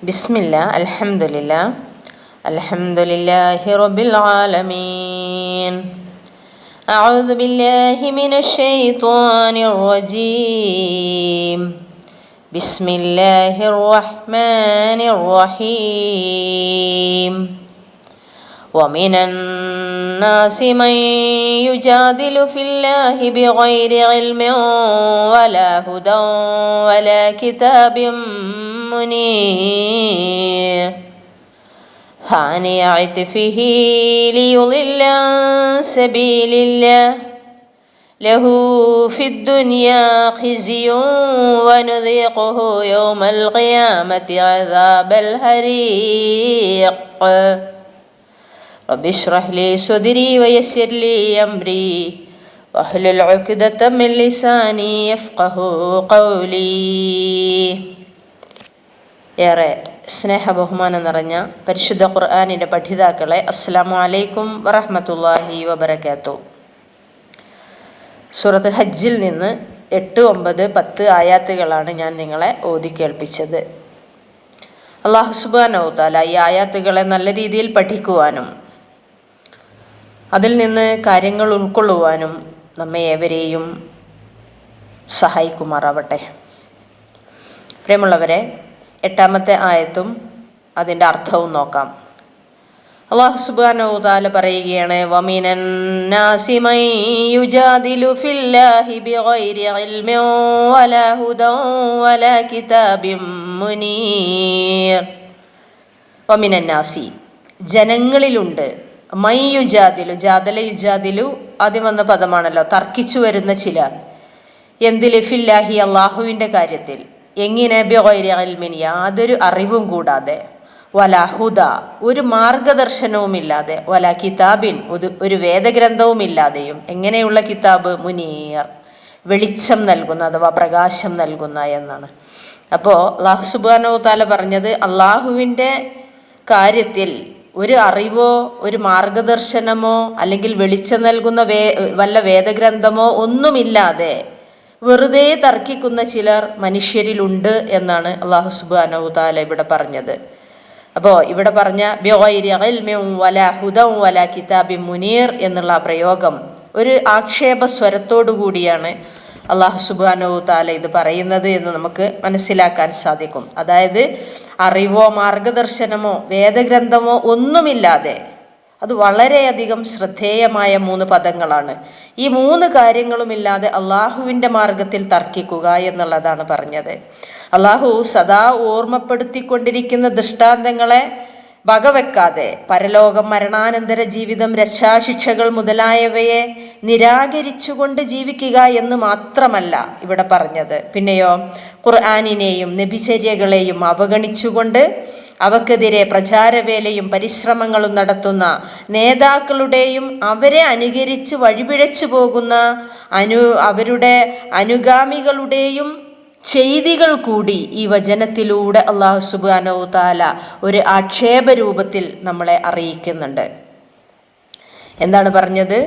بسم الله الحمد لله الحمد لله رب العالمين أعوذ بالله من الشيطان الرجيم بسم الله الرحمن الرحيم ومن الناس من يجادل في الله بغير علم ولا هدى ولا كتاب منير ثاني عطفه ليضل عن سبيل الله. له في الدنيا خزي ونذيقه يوم القيامة عذاب الحريق رب اشرح لي صدري ويسر لي أمري. واحلل عقدة من لساني يفقه قولي. ഏറെ സ്നേഹബഹുമാനം നിറഞ്ഞ പരിശുദ്ധ ഖുർആാനിന്റെ പഠിതാക്കളെ അസ്സാം വലൈക്കും വറഹമത്തല്ലാഹി വബർക്കാത്തു സൂറത്ത് ഹജ്ജിൽ നിന്ന് എട്ട് ഒമ്പത് പത്ത് ആയാത്തുകളാണ് ഞാൻ നിങ്ങളെ ഓതി കേൾപ്പിച്ചത്. അള്ളാഹു സുബാനൗത്താല ഈ ആയാത്തുകളെ നല്ല രീതിയിൽ പഠിക്കുവാനും അതിൽ നിന്ന് കാര്യങ്ങൾ ഉൾക്കൊള്ളുവാനും നമ്മെ ഏവരെയും സഹായിക്കുമാറാവട്ടെ. പ്രിയമുള്ളവരെ എട്ടാമത്തെ ആയത്തും അതിന്റെ അർത്ഥവും നോക്കാം. അള്ളാഹു സുബാനോദാല പറയുകയാണ് വമിനന്നാസി ജനങ്ങളിലുണ്ട്. മൈ യുജാദിലു ജാദല യുജാദിലു ആദ്യം വന്ന പദമാണല്ലോ തർക്കിച്ചു വരുന്ന ചിലർ. എന്തിൽ ഫില്ലാഹി അള്ളാഹുവിന്റെ കാര്യത്തിൽ? എങ്ങനെ ബിഗൈരി ഇൽമിൻ യാതൊരു അറിവും കൂടാതെ വല ഹുദ ഒരു മാർഗദർശനവുമില്ലാതെ വല കിതാബിൻ ഒരു ഒരു വേദഗ്രന്ഥവുമില്ലാതെയും എങ്ങനെയുള്ള കിതാബ് മുനീർ വെളിച്ചം നൽകുന്ന അഥവാ പ്രകാശം നൽകുന്ന എന്നാണ്. അപ്പോൾ അള്ളാഹു സുബാനോ താല പറഞ്ഞത് അള്ളാഹുവിന്റെ കാര്യത്തിൽ ഒരു അറിവോ ഒരു മാർഗദർശനമോ അല്ലെങ്കിൽ വെളിച്ചം നൽകുന്ന വേ വല്ല വേദഗ്രന്ഥമോ ഒന്നുമില്ലാതെ വെറുതെ തർക്കിക്കുന്ന ചിലർ മനുഷ്യരിലുണ്ട് എന്നാണ് അള്ളാഹു സുബാനോ താല ഇവിടെ പറഞ്ഞത്. അപ്പോൾ ഇവിടെ പറഞ്ഞ വല ഹുദം വല കിതാബി മുനീർ എന്നുള്ള പ്രയോഗം ഒരു ആക്ഷേപ സ്വരത്തോടു കൂടിയാണ് അള്ളാഹു സുബാനോ താല ഇത് പറയുന്നത് എന്ന് നമുക്ക് മനസ്സിലാക്കാൻ സാധിക്കും. അതായത് അറിവോ മാർഗദർശനമോ വേദഗ്രന്ഥമോ ഒന്നുമില്ലാതെ അത് വളരെയധികം ശ്രദ്ധേയമായ മൂന്ന് പദങ്ങളാണ്. ഈ മൂന്ന് കാര്യങ്ങളുമില്ലാതെ അള്ളാഹുവിന്റെ മാർഗത്തിൽ തർക്കിക്കുക എന്നുള്ളതാണ് പറഞ്ഞത്. അള്ളാഹു സദാ ഓർമ്മപ്പെടുത്തിക്കൊണ്ടിരിക്കുന്ന ദൃഷ്ടാന്തങ്ങളെ വകവെക്കാതെ പരലോകം മരണാനന്തര ജീവിതം രക്ഷാശിക്ഷകൾ മുതലായവയെ നിരാകരിച്ചുകൊണ്ട് ജീവിക്കുക എന്ന് മാത്രമല്ല ഇവിടെ പറഞ്ഞത്. പിന്നെയോ ഖുർആാനിനെയും നബിചര്യകളെയും അവഗണിച്ചുകൊണ്ട് അവക്കെതിരെ പ്രചാരവേലയും പരിശ്രമങ്ങളും നടത്തുന്ന നേതാക്കളുടെയും അവരെ അനുകരിച്ച് വഴിപിഴച്ചു പോകുന്ന അനു അവരുടെ അനുഗാമികളുടെയും ചെയ്തികൾ കൂടി ഈ വചനത്തിലൂടെ അള്ളാഹു സുബാനോ താല ഒരു ആക്ഷേപ രൂപത്തിൽ നമ്മളെ അറിയിക്കുന്നുണ്ട്. എന്താണ് പറഞ്ഞത്?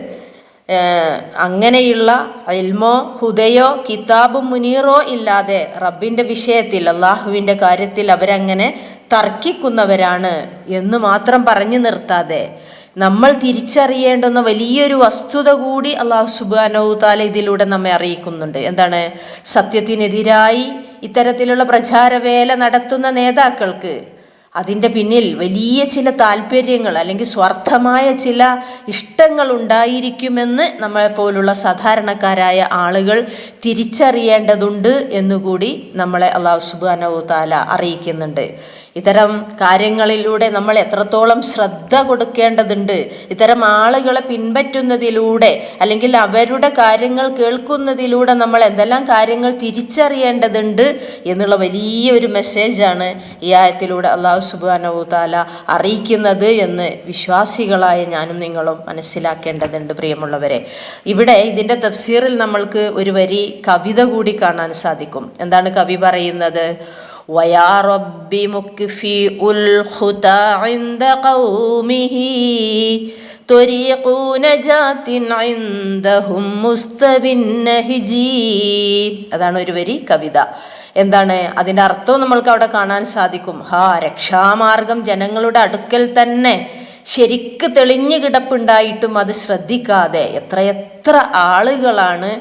അങ്ങനെയുള്ള ഇൽമോ ഹുദയോ കിതാബും മുനീറോ ഇല്ലാതെ റബ്ബിന്റെ വിഷയത്തിൽ അള്ളാഹുവിന്റെ കാര്യത്തിൽ അവരങ്ങനെ തർക്കിക്കുന്നവരാണ് എന്ന് മാത്രം പറഞ്ഞു നിർത്താതെ നമ്മൾ തിരിച്ചറിയേണ്ടുന്ന വലിയൊരു വസ്തുത കൂടി അള്ളാഹു സുബാനോ താല ഇതിലൂടെ നമ്മെ അറിയിക്കുന്നുണ്ട്. എന്താണ്? സത്യത്തിനെതിരായി ഇത്തരത്തിലുള്ള പ്രചാരവേല നടത്തുന്ന നേതാക്കൾക്ക് അതിന്റെ പിന്നിൽ വലിയ ചില താല്പര്യങ്ങൾ അല്ലെങ്കിൽ സ്വാർത്ഥമായ ചില ഇഷ്ടങ്ങൾ ഉണ്ടായിരിക്കുമെന്ന് നമ്മളെപ്പോലുള്ള സാധാരണക്കാരായ ആളുകൾ തിരിച്ചറിയേണ്ടതുണ്ട് എന്നുകൂടി നമ്മളെ അള്ളാഹു സുബാനോ താല അറിയിക്കുന്നുണ്ട്. ഇത്തരം കാര്യങ്ങളിലൂടെ നമ്മൾ എത്രത്തോളം ശ്രദ്ധ കൊടുക്കേണ്ടതുണ്ട് ഇത്തരം ആളുകളെ പിൻപറ്റുന്നതിലൂടെ അല്ലെങ്കിൽ അവരുടെ കാര്യങ്ങൾ കേൾക്കുന്നതിലൂടെ നമ്മൾ എന്തെല്ലാം കാര്യങ്ങൾ തിരിച്ചറിയേണ്ടതുണ്ട് എന്നുള്ള വലിയൊരു മെസ്സേജാണ് ഈ ആയത്തിലൂടെ അള്ളാഹു സുബാനോ താല അറിയിക്കുന്നത് എന്ന് വിശ്വാസികളായ ഞാനും നിങ്ങളും മനസ്സിലാക്കേണ്ടതുണ്ട് പ്രിയമുള്ളവരെ ഇവിടെ ഇതിൻ്റെ തഫ്സീറിൽ നമ്മൾക്ക് ഒരു വരി കവിത കൂടി കാണാൻ സാധിക്കും എന്താണ് കവി പറയുന്നത് ويا رب مكفئ الخطى عند قومه طريق نجاة عندهم مستب النهجي അതാണ് ഒരു വരി കവിത എന്താണ്? അതിന്റെ അർത്ഥവും നമ്മൾക്ക് അവിടെ കാണാൻ സാധിക്കും. ഹാ രക്ഷാമാർഗം ജനങ്ങളുടെ അടുക്കൽ തന്നെ ശരിക്ക് തെളിഞ്ഞു കിടപ്പുണ്ടായിട്ടും അത് ശ്രദ്ധിക്കാതെ എത്രയെത്ര ആളുകളാണ്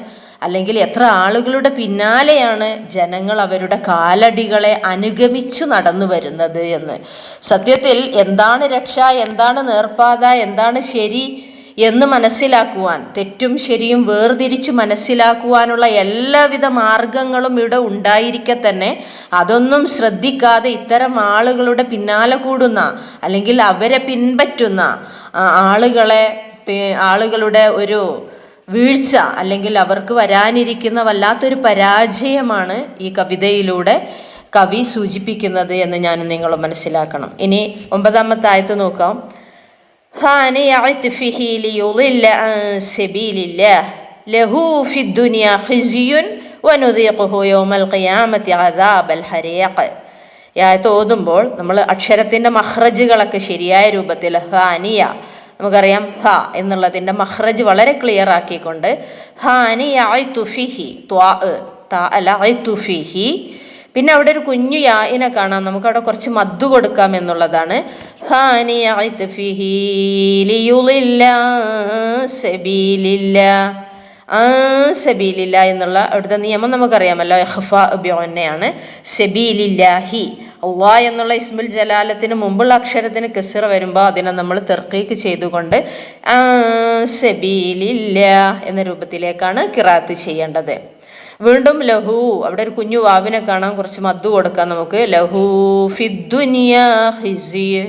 അല്ലെങ്കിൽ എത്ര ആളുകളുടെ പിന്നാലെയാണ് ജനങ്ങൾ അവരുടെ കാലടികളെ അനുഗമിച്ചു നടന്നു വരുന്നത് എന്ന്. സത്യത്തിൽ എന്താണ് രക്ഷ എന്താണ് നേർപ്പാത എന്താണ് ശരി എന്ന് മനസ്സിലാക്കുവാൻ തെറ്റും ശരിയും വേർതിരിച്ച് മനസ്സിലാക്കുവാനുള്ള എല്ലാവിധ മാർഗങ്ങളും ഇവിടെ ഉണ്ടായിരിക്കെ തന്നെ അതൊന്നും ശ്രദ്ധിക്കാതെ ഇത്തരം ആളുകളുടെ പിന്നാലെ കൂടുന്ന അല്ലെങ്കിൽ അവരെ പിൻപറ്റുന്ന ആളുകളെ ആളുകളുടെ ഒരു വീഴ്ച അല്ലെങ്കിൽ അവർക്ക് വരാനിരിക്കുന്ന വല്ലാത്തൊരു പരാജയമാണ് ഈ കവിതയിലൂടെ കവി സൂചിപ്പിക്കുന്നത് എന്ന് ഞാൻ നിങ്ങൾ മനസ്സിലാക്കണം. ഇനി ഒമ്പതാമത്തെ ആയത്ത് നോക്കാം. ഹാന യഅത്ഫിഹി ലിയുളില്ല അൻ സബീലില്ലാഹ് ലഹു ഫിദ്ദുനിയ ഖിസിയുൻ വനുദീഖുഹു യൗമൽ ഖിയാമത്തി അദാബൽ ഹരീഖ്. ആയത്ത് ഓതുമ്പോൾ നമ്മൾ അക്ഷരത്തിന്റെ മഹ്റജുകളൊക്കെ ശരിയായ രൂപത്തിൽ ഹാനിയ നമുക്കറിയാം ഹ എന്നുള്ളതിന്റെ മഹ്റജ് വളരെ ക്ലിയർ ആക്കിക്കൊണ്ട് ഹാനിയ തുഫിഹി ത്വാ ത അല തുഫിഹി പിന്നെ അവിടെ ഒരു കുഞ്ഞു യായിനെ കാണാം. നമുക്ക് അവിടെ കുറച്ച് മദ്ദു കൊടുക്കാം എന്നുള്ളതാണ്. സബീലില്ല. എന്നുള്ള അവിടുത്തെ നിയമം നമുക്കറിയാമല്ലോ. എഹ്ഫാബ്യോന്നെയാണ് സബീലില്ലാഹി. അള്ളാ എന്നുള്ള ഇസ്മുൽ ജലാലത്തിന് മുമ്പുള്ള അക്ഷരത്തിന് കെസിറ വരുമ്പോൾ അതിനെ നമ്മൾ തെർക്കീക്ക് ചെയ്തുകൊണ്ട് സബീലില്ല എന്ന രൂപത്തിലേക്കാണ് കിറാത്ത് ചെയ്യേണ്ടത്. വീണ്ടും ലഹു. അവിടെ ഒരു കുഞ്ഞു വാവിനെ കാണാൻ കുറച്ച് മദ്ദു കൊടുക്കാം നമുക്ക്. ലഹു ഫിദ്ദുനിയ ഹിസിയ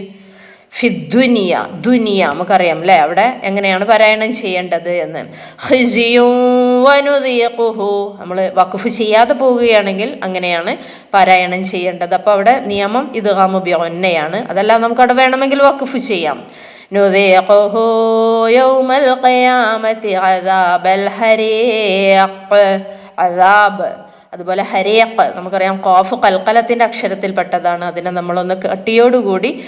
ഫിദ്ദുനിയ ദുനിയ നമുക്കറിയാം അല്ലേ അവിടെ എങ്ങനെയാണ് പാരായണം ചെയ്യേണ്ടത് എന്ന്. ഹിസിയുഹു നമ്മൾ വഖഫ് ചെയ്യാതെ പോവുകയാണെങ്കിൽ അങ്ങനെയാണ് പാരായണം ചെയ്യേണ്ടത്. അപ്പോൾ അവിടെ നിയമം ഇത് അതെല്ലാം അതല്ല നമുക്കവിടെ വേണമെങ്കിൽ വഖഫ് ചെയ്യാം. നുദയഹു യൗമൽ ഖിയാമത്തി അദാബൽ ഹരീഖ്. അദാബ് അതുപോലെ ഹരേഖ് നമുക്കറിയാം കോഫ് കൽക്കലത്തിന്റെ അക്ഷരത്തിൽപ്പെട്ടതാണ്. അതിനെ നമ്മളൊന്ന് കട്ടിയോടുകൂടി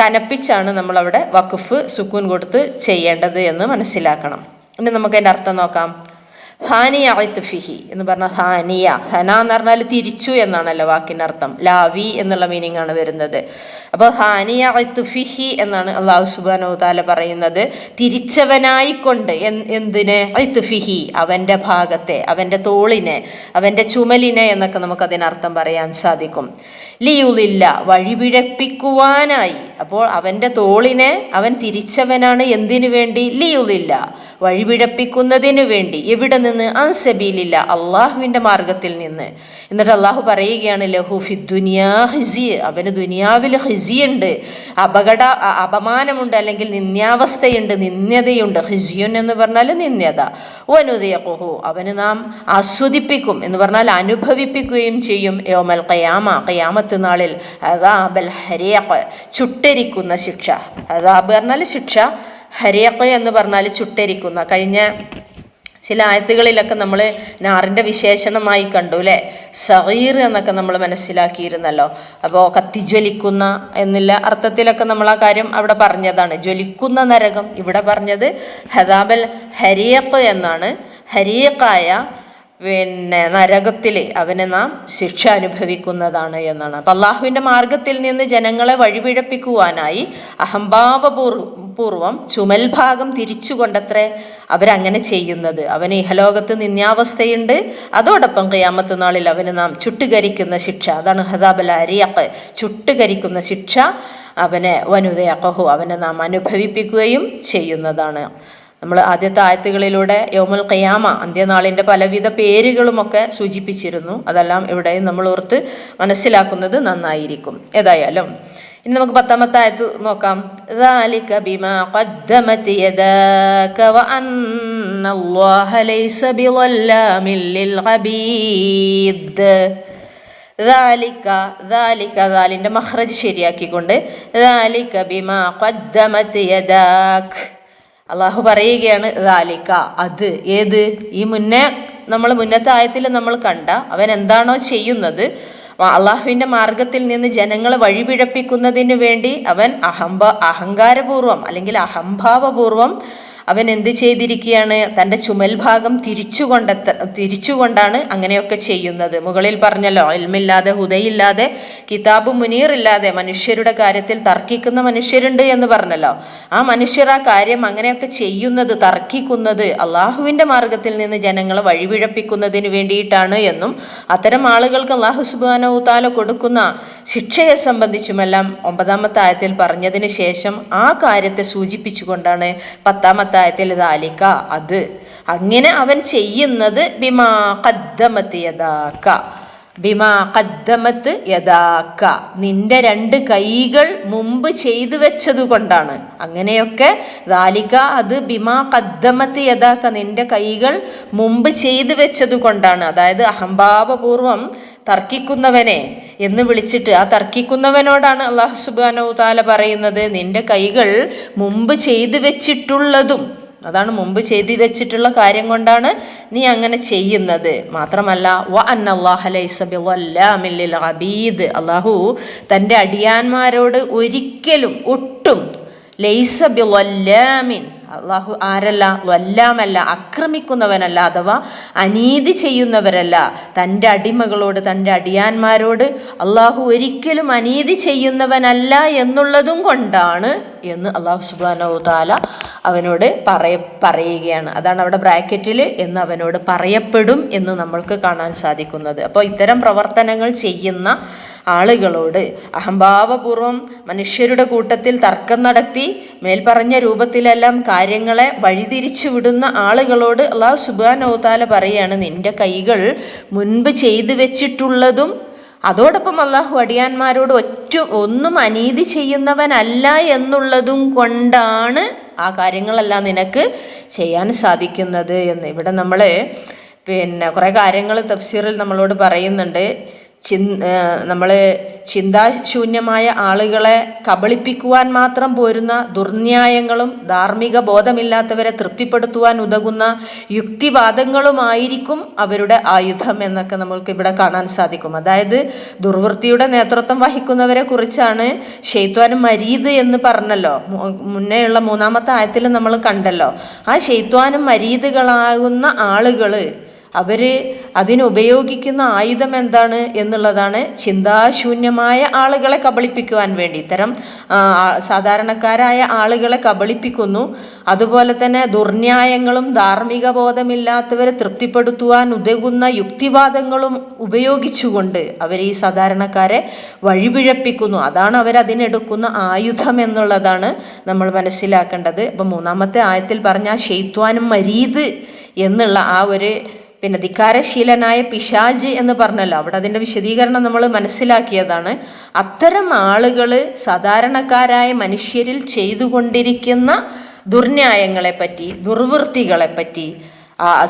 കനപ്പിച്ചാണ് നമ്മളവിടെ വഖഫ് സുക്കൂൻ കൊടുത്ത് ചെയ്യേണ്ടത് എന്ന് മനസ്സിലാക്കണം. ഇനി നമുക്ക് അതിന്റെ അർത്ഥം നോക്കാം. ഹാനിയ ഫിഹി എന്ന് പറഞ്ഞാൽ ഹാനിയ. ഹന എന്ന് പറഞ്ഞാൽ തിരിച്ചു എന്നാണല്ലോ വാക്കിന്റെ അർത്ഥം. ലാവി എന്നുള്ള മീനിങ് ആണ് വരുന്നത്. അപ്പോൾ ഹാനിയ ഫിഹി എന്നാണ് അള്ളാഹു സുബാനോ താല പറയുന്നത്. തിരിച്ചവനായിക്കൊണ്ട് എന്തിന്? ഫിഹി അവന്റെ ഭാഗത്തെ അവന്റെ തോളിനെ അവന്റെ ചുമലിനെ എന്നൊക്കെ നമുക്ക് അതിനർത്ഥം പറയാൻ സാധിക്കും. ലിയുലില്ല വഴിപിഴപ്പിക്കുവാനായി. അപ്പോൾ അവന്റെ തോളിനെ അവൻ തിരിച്ചവനാണ് എന്തിനു വേണ്ടി? ലിയുലില്ല വഴിപിഴപ്പിക്കുന്നതിന് വേണ്ടി. എവിടെ നിന്ന്? അൻസബീലില്ല അള്ളാഹുവിന്റെ മാർഗത്തിൽ നിന്ന്. എന്നിട്ട് അള്ളാഹു പറയുകയാണ് ലഹു ഫി ദുനിയാ ഹിസി അവന് ദുനിയാവിൽ ഹിസിയുണ്ട്. അപകട അപമാനമുണ്ട് അല്ലെങ്കിൽ നിന്യാവസ്ഥയുണ്ട് നിന്ദ്യതയുണ്ട്. ഹിസിയുൻ എന്ന് പറഞ്ഞാൽ നിന്ദ്യത. വനുദയഹു അവന് നാം ആസ്വദിപ്പിക്കും എന്ന് പറഞ്ഞാൽ അനുഭവിപ്പിക്കുകയും ചെയ്യും യോമൽ കയാമ കയാമത്ത് നാളിൽ. അതാബൽ ഹരിയഖ് ചുട്ടരിക്കുന്ന ശിക്ഷ. അതാബ് പറഞ്ഞാൽ ശിക്ഷ ഹരിയഖ് എന്ന് പറഞ്ഞാൽ ചുട്ടരിക്കുന്ന. കഴിഞ്ഞ ചില ആയത്തുകളിലൊക്കെ നമ്മൾ നാറിന്റെ വിശേഷണമായി കണ്ടു അല്ലേ? സഹീർ എന്നൊക്കെ നമ്മൾ മനസ്സിലാക്കിയിരുന്നല്ലോ. അപ്പോൾ കത്തിജ്വലിക്കുന്ന എന്നുള്ള അർത്ഥത്തിലൊക്കെ നമ്മൾ ആ കാര്യം അവിടെ പറഞ്ഞതാണ്. ജ്വലിക്കുന്ന നരകം ഇവിടെ പറഞ്ഞത് ഹദാബൽ ഹരിയപ്പ് എന്നാണ്. ഹരിയക്കായ പിന്നെ നരകത്തിൽ അവനെ നാം ശിക്ഷ അനുഭവിക്കുന്നതാണ് എന്നാണ്. അപ്പം അള്ളാഹുവിന്റെ മാർഗത്തിൽ നിന്ന് ജനങ്ങളെ വഴിപിഴപ്പിക്കുവാനായി അഹംഭാവപൂർ പൂർവം ചുമൽ ഭാഗം തിരിച്ചുകൊണ്ടത്രേ അവരങ്ങനെ ചെയ്യുന്നത്. അവന് ഇഹലോകത്ത് നിന്യാവസ്ഥയുണ്ട്. അതോടൊപ്പം കയ്യാമത്ത് നാളിൽ അവന് നാം ചുട്ടുകരിക്കുന്ന ശിക്ഷ അതാണ് ഹദാബൽ അരിയക്ക് ചുട്ടുകരിക്കുന്ന ശിക്ഷ അവനെ വനുതയക്കഹു അവനെ നാം അനുഭവിപ്പിക്കുകയും ചെയ്യുന്നതാണ്. നമ്മൾ ആദ്യത്തെ ആയത്തുകളിലൂടെ യോമൽ ഖയാമ അന്ത്യനാളിന്റെ പലവിധ പേരുകളുമൊക്കെ സൂചിപ്പിച്ചിരുന്നു. അതെല്ലാം ഇവിടെയും നമ്മൾ ഓർത്ത് മനസ്സിലാക്കുന്നത് നന്നായിരിക്കും. ഏതായാലും ഇനി നമുക്ക് പത്താമത്തെ ആയത്ത് നോക്കാം. ذلك ذلك മഹ്റജ് ശരിയാക്കിക്കൊണ്ട് ذلك ബിമാ അള്ളാഹു പറയുകയാണ് റാലിക്ക അത് ഏത്? ഈ മുന്നേ നമ്മൾ മുന്നത്തെ ആയത്തിൽ നമ്മൾ കണ്ട അവൻ എന്താണോ ചെയ്യുന്നത് അള്ളാഹുവിന്റെ മാർഗത്തിൽ നിന്ന് ജനങ്ങളെ വഴിപിഴപ്പിക്കുന്നതിന് വേണ്ടി അവൻ അഹംഭ അഹങ്കാരപൂർവം അല്ലെങ്കിൽ അഹംഭാവപൂർവം അവൻ എന്ത് ചെയ്തിരിക്കുകയാണ്? തന്റെ ചുമൽ ഭാഗം തിരിച്ചുകൊണ്ട തിരിച്ചുകൊണ്ടാണ് അങ്ങനെയൊക്കെ ചെയ്യുന്നത്. മുകളിൽ പറഞ്ഞല്ലോ ഇൽമില്ലാതെ ഹുദയില്ലാതെ കിതാബ് മുനീർ ഇല്ലാതെ മനുഷ്യരുടെ കാര്യത്തിൽ തർക്കിക്കുന്ന മനുഷ്യരുണ്ട് എന്ന് പറഞ്ഞല്ലോ. ആ മനുഷ്യർ ആ കാര്യം അങ്ങനെയൊക്കെ ചെയ്യുന്നത് തർക്കിക്കുന്നത് അള്ളാഹുവിന്റെ മാർഗത്തിൽ നിന്ന് ജനങ്ങളെ വഴിപിഴപ്പിക്കുന്നതിന് വേണ്ടിയിട്ടാണ് എന്നും അത്തരം ആളുകൾക്ക് അള്ളാഹു സുബാനവുത്താല കൊടുക്കുന്ന ശിക്ഷയെ സംബന്ധിച്ചുമെല്ലാം ഒമ്പതാമത്തെ ആയത്തിൽ പറഞ്ഞതിന് ശേഷം ആ കാര്യത്തെ സൂചിപ്പിച്ചുകൊണ്ടാണ് പത്താമത്തെ ആയത്തിൽ ദാലിക്ക അത്. അങ്ങനെ അവൻ ചെയ്യുന്നത് ബിമാ കദ്ദമത്ത് യഥാക്ക ബിമാ യഥാക്ക നിന്റെ രണ്ട് കൈകൾ മുമ്പ് ചെയ്തു വെച്ചത് കൊണ്ടാണ്. അങ്ങനെയൊക്കെ ദാലിക അത് ബിമാ കദ്ദമത്ത് യഥാക്ക നിന്റെ കൈകൾ മുമ്പ് ചെയ്തു വെച്ചത് കൊണ്ടാണ്. അതായത് അഹംഭാവപൂർവം തർക്കിക്കുന്നവനെ എന്ന് വിളിച്ചിട്ട് ആ തർക്കിക്കുന്നവനോടാണ് അള്ളാഹു സുബാനോ താല പറയുന്നത്. നിന്റെ കൈകൾ മുമ്പ് ചെയ്തു വെച്ചിട്ടുള്ളതും അതാണ് മുമ്പ് ചെയ്തു വെച്ചിട്ടുള്ള കാര്യം കൊണ്ടാണ് നീ അങ്ങനെ ചെയ്യുന്നത്. മാത്രമല്ല വ അബീദ്. അള്ളാഹു തന്റെ അടിയാന്മാരോട് ഒരിക്കലും ഒട്ടും ലൈസ ബിവല്ലാമിൻ അള്ളാഹു ആരല്ല വല്ലാമല്ല ആക്രമിക്കുന്നവനല്ല അഥവാ അനീതി ചെയ്യുന്നവരല്ല. തന്റെ അടിമകളോട് തന്റെ അടിയാന്മാരോട് അള്ളാഹു ഒരിക്കലും അനീതി ചെയ്യുന്നവനല്ല എന്നുള്ളതും കൊണ്ടാണ് എന്ന് അള്ളാഹു സുബാനോ താല അവനോട് പറയ പറയുകയാണ്. അതാണ് അവിടെ ബ്രാക്കറ്റിൽ എന്ന് അവനോട് പറയപ്പെടും എന്ന് നമ്മൾക്ക് കാണാൻ സാധിക്കുന്നത്. അപ്പോൾ ഇത്തരം പ്രവർത്തനങ്ങൾ ചെയ്യുന്ന ആളുകളോട് അഹംഭാവപൂർവം മനുഷ്യരുടെ കൂട്ടത്തിൽ തർക്കം നടത്തി മേൽപ്പറഞ്ഞ രൂപത്തിലെല്ലാം കാര്യങ്ങളെ വഴിതിരിച്ചു വിടുന്ന ആളുകളോട് അള്ളാഹു സുബാനോതാല പറയാണ് നിന്റെ കൈകൾ മുൻപ് ചെയ്തു വെച്ചിട്ടുള്ളതും അതോടൊപ്പം അള്ളാഹു അടിയാന്മാരോട് ഒറ്റ ഒന്നും അനീതി ചെയ്യുന്നവനല്ല എന്നുള്ളതും കൊണ്ടാണ് ആ കാര്യങ്ങളെല്ലാം നിനക്ക് ചെയ്യാൻ സാധിക്കുന്നത്. എന്ന് ഇവിടെ നമ്മൾ പിന്നെ കുറേ കാര്യങ്ങൾ തഫ്സീറിൽ നമ്മളോട് പറയുന്നുണ്ട്. ചി നമ്മൾ ചിന്താശൂന്യമായ ആളുകളെ കബളിപ്പിക്കുവാൻ മാത്രം പോരുന്ന ദുർന്യായങ്ങളും ധാർമ്മിക ബോധമില്ലാത്തവരെ തൃപ്തിപ്പെടുത്തുവാൻ ഉതകുന്ന യുക്തിവാദങ്ങളുമായിരിക്കും അവരുടെ ആയുധം എന്നൊക്കെ നമ്മൾക്ക് ഇവിടെ കാണാൻ സാധിക്കും. അതായത് ദുർവൃത്തിയുടെ നേതൃത്വം വഹിക്കുന്നവരെ കുറിച്ചാണ് ഷെയ്ത്വാനും മരീദ് എന്ന് പറഞ്ഞല്ലോ. മുന്നേയുള്ള മൂന്നാമത്തെ ആയത്തിൽ നമ്മൾ കണ്ടല്ലോ. ആ ഷെയ്ത്വാനും മരീദുകളാകുന്ന ആളുകൾ അവർ അതിനുപയോഗിക്കുന്ന ആയുധം എന്താണ് എന്നുള്ളതാണ് ചിന്താശൂന്യമായ ആളുകളെ കബളിപ്പിക്കുവാൻ വേണ്ടി. ഇത്തരം സാധാരണക്കാരായ ആളുകളെ കബളിപ്പിക്കുന്നു. അതുപോലെ തന്നെ ദുർന്യായങ്ങളും ധാർമ്മിക ബോധമില്ലാത്തവരെ തൃപ്തിപ്പെടുത്തുവാൻ ഉതകുന്ന യുക്തിവാദങ്ങളും ഉപയോഗിച്ചുകൊണ്ട് അവർ ഈ സാധാരണക്കാരെ വഴിപിഴപ്പിക്കുന്നു. അതാണ് അവരതിനെടുക്കുന്ന ആയുധം എന്നുള്ളതാണ് നമ്മൾ മനസ്സിലാക്കേണ്ടത്. അപ്പം മൂന്നാമത്തെ ആയത്തിൽ പറഞ്ഞ ഷെയ്ത്വാനും മരീദ് എന്നുള്ള ആ ഒരു പിന്നെ ധിക്കാരശീലനായ പിശാജ് എന്ന് പറഞ്ഞല്ലോ അവിടെ അതിന്റെ വിശദീകരണം നമ്മൾ മനസ്സിലാക്കിയതാണ്. അത്തരം ആളുകൾ സാധാരണക്കാരായ മനുഷ്യരിൽ ചെയ്തുകൊണ്ടിരിക്കുന്ന ദുർന്യായങ്ങളെ പറ്റി ദുർവൃത്തികളെ പറ്റി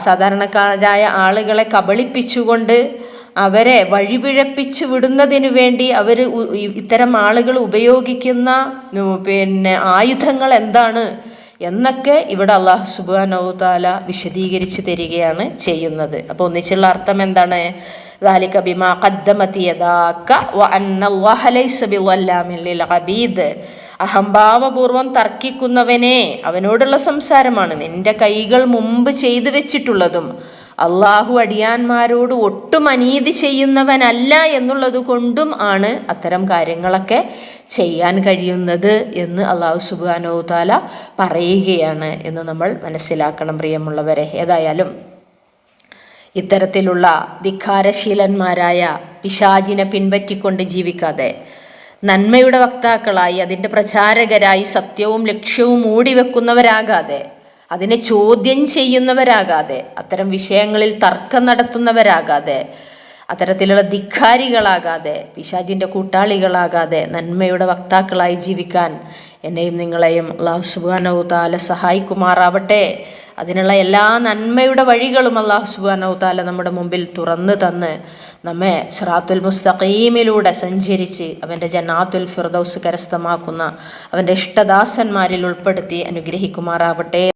സാധാരണക്കാരായ ആളുകളെ കബളിപ്പിച്ചുകൊണ്ട് അവരെ വഴിപിഴപ്പിച്ചു വിടുന്നതിന് വേണ്ടി അവർ ഇത്തരം ആളുകൾ ഉപയോഗിക്കുന്ന പിന്നെ ആയുധങ്ങൾ എന്താണ്? എന്നൊക്കെ ഇവിടെ അള്ളാഹു സുബാനൗതാല വിശദീകരിച്ച് തരികയാണ് ചെയ്യുന്നത് അപ്പോൾ ഒന്നിച്ചുള്ള അർത്ഥം എന്താണ് ذلك بما قدمت يداك وأن الله ليس بظلام للعبيد അഹംഭാവപൂർവം തർക്കിക്കുന്നവനെ അവനോടുള്ള സംസാരമാണ് നിന്റെ കൈകൾ മുമ്പ് ചെയ്തു വെച്ചിട്ടുള്ളതും അള്ളാഹു അടിയാന്മാരോട് ഒട്ടും അനീതി ചെയ്യുന്നവനല്ല എന്നുള്ളത് കൊണ്ടും ആണ് അത്തരം കാര്യങ്ങളൊക്കെ ചെയ്യാൻ കഴിയുന്നത് എന്ന് അള്ളാഹു സുബാനോ താല പറയുകയാണ് എന്ന് നമ്മൾ മനസ്സിലാക്കണം പ്രിയമുള്ളവരെ. ഏതായാലും ഇത്തരത്തിലുള്ള ധിക്കാരശീലന്മാരായ പിശാചിനെ പിൻപറ്റിക്കൊണ്ട് ജീവിക്കാതെ നന്മയുടെ വക്താക്കളായി അതിന്റെ പ്രചാരകരായി സത്യവും ലക്ഷ്യവും മൂടിവെക്കുന്നവരാകാതെ അതിനെ ചോദ്യം ചെയ്യുന്നവരാകാതെ അത്തരം വിഷയങ്ങളിൽ തർക്കം നടത്തുന്നവരാകാതെ അത്തരത്തിലുള്ള ധിക്കാരികളാകാതെ പിശാജിന്റെ കൂട്ടാളികളാകാതെ നന്മയുടെ വക്താക്കളായി ജീവിക്കാൻ എന്നെയും നിങ്ങളെയും അള്ളാഹു സുബാനവു താല സഹായിക്കുമാറാവട്ടെ. അതിനുള്ള എല്ലാ നന്മയുടെ വഴികളും അള്ളാഹു സുബാനവു താല നമ്മുടെ മുമ്പിൽ തുറന്നു തന്ന് നമ്മെ ഷറാത്തുൽ മുസ്തഖീമിലൂടെ സഞ്ചരിച്ച് അവന്റെ ജനാത്തുൽ ഫിർദൌസ് കരസ്ഥമാക്കുന്ന അവന്റെ ഇഷ്ടദാസന്മാരിൽ ഉൾപ്പെടുത്തി അനുഗ്രഹിക്കുമാറാവട്ടെ.